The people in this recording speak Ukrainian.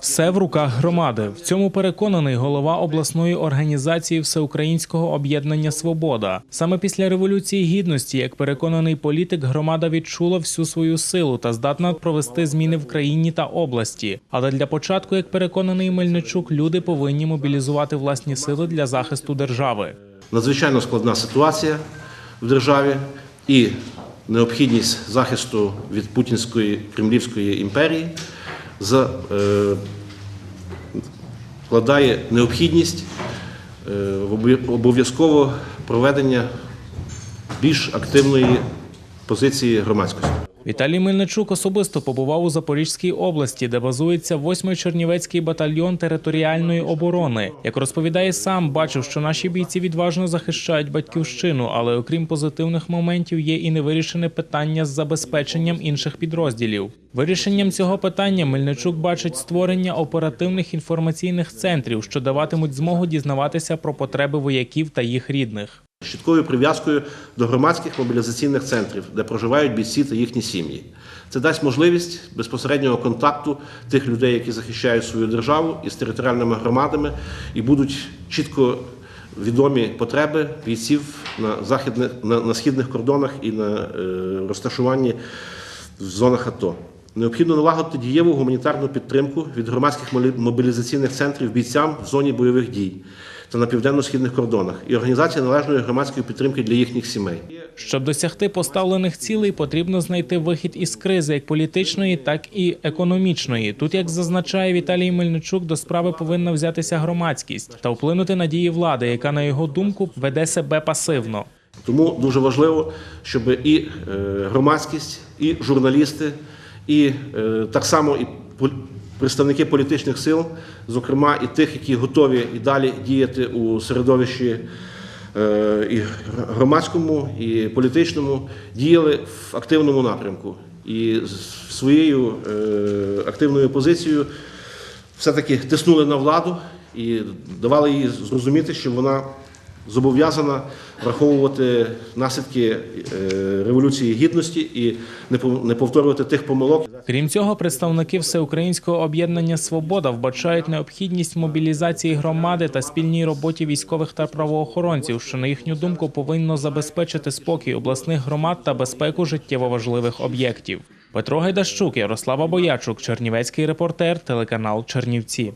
Все в руках громади. В цьому переконаний голова обласної організації Всеукраїнського об'єднання Свобода. Саме після революції гідності, як переконаний політик, громада відчула всю свою силу та здатна провести зміни в країні та області. Але для початку, як переконаний Мельничук, люди повинні мобілізувати власні сили для захисту держави. надзвичайно складна ситуація в державі і необхідність захисту від путінської кремлівської імперії за- е, необхідність е, обов'язково проведення більш активної позиції громадськості. Віталій Мельничук особисто побував у Запорізькій області, де базується 8-й Чернівецький батальйон територіальної оборони. Як розповідає сам, бачив, що наші бійці відважно захищають батьківщину, але окрім позитивних моментів, є і невирішене питання з забезпеченням інших підрозділів. Вирішенням цього питання Мельничук бачить створення оперативних інформаційних центрів, що даватимуть змогу дізнаватися про потреби вояків та їх рідних. З чіткою прив'язкою до громадських мобілізаційних центрів, де проживають бійці та їхні сім'ї. Це дасть можливість безпосереднього контакту тих людей, які захищають свою державу із територіальними громадами, і будуть чітко відомі потреби бійців на західних на, на східних кордонах і на е, розташуванні в зонах АТО. Необхідно налагодити дієву гуманітарну підтримку від громадських мобілізаційних центрів бійцям в зоні бойових дій та на південно-східних кордонах і організація належної громадської підтримки для їхніх сімей. Щоб досягти поставлених цілей, потрібно знайти вихід із кризи як політичної, так і економічної. Тут, як зазначає Віталій Мельничук, до справи повинна взятися громадськість та вплинути на дії влади, яка на його думку веде себе пасивно. Тому дуже важливо, щоб і е, громадськість, і журналісти, і е, так само і представники політичних сил, зокрема і тих, які готові і далі діяти у середовищі е, і громадському, і політичному, діяли в активному напрямку. І своєю е, активною позицією все-таки тиснули на владу і давали їй зрозуміти, що вона зобов'язана враховувати наслідки е, революції гідності і не пов- не повторювати тих помилок, Крім цього, представники всеукраїнського об'єднання Свобода вбачають необхідність мобілізації громади та спільній роботі військових та правоохоронців, що на їхню думку повинно забезпечити спокій обласних громад та безпеку життєво важливих об'єктів. Петро Гайдащук, Ярослава Боячук, Чернівецький репортер, телеканал Чернівці.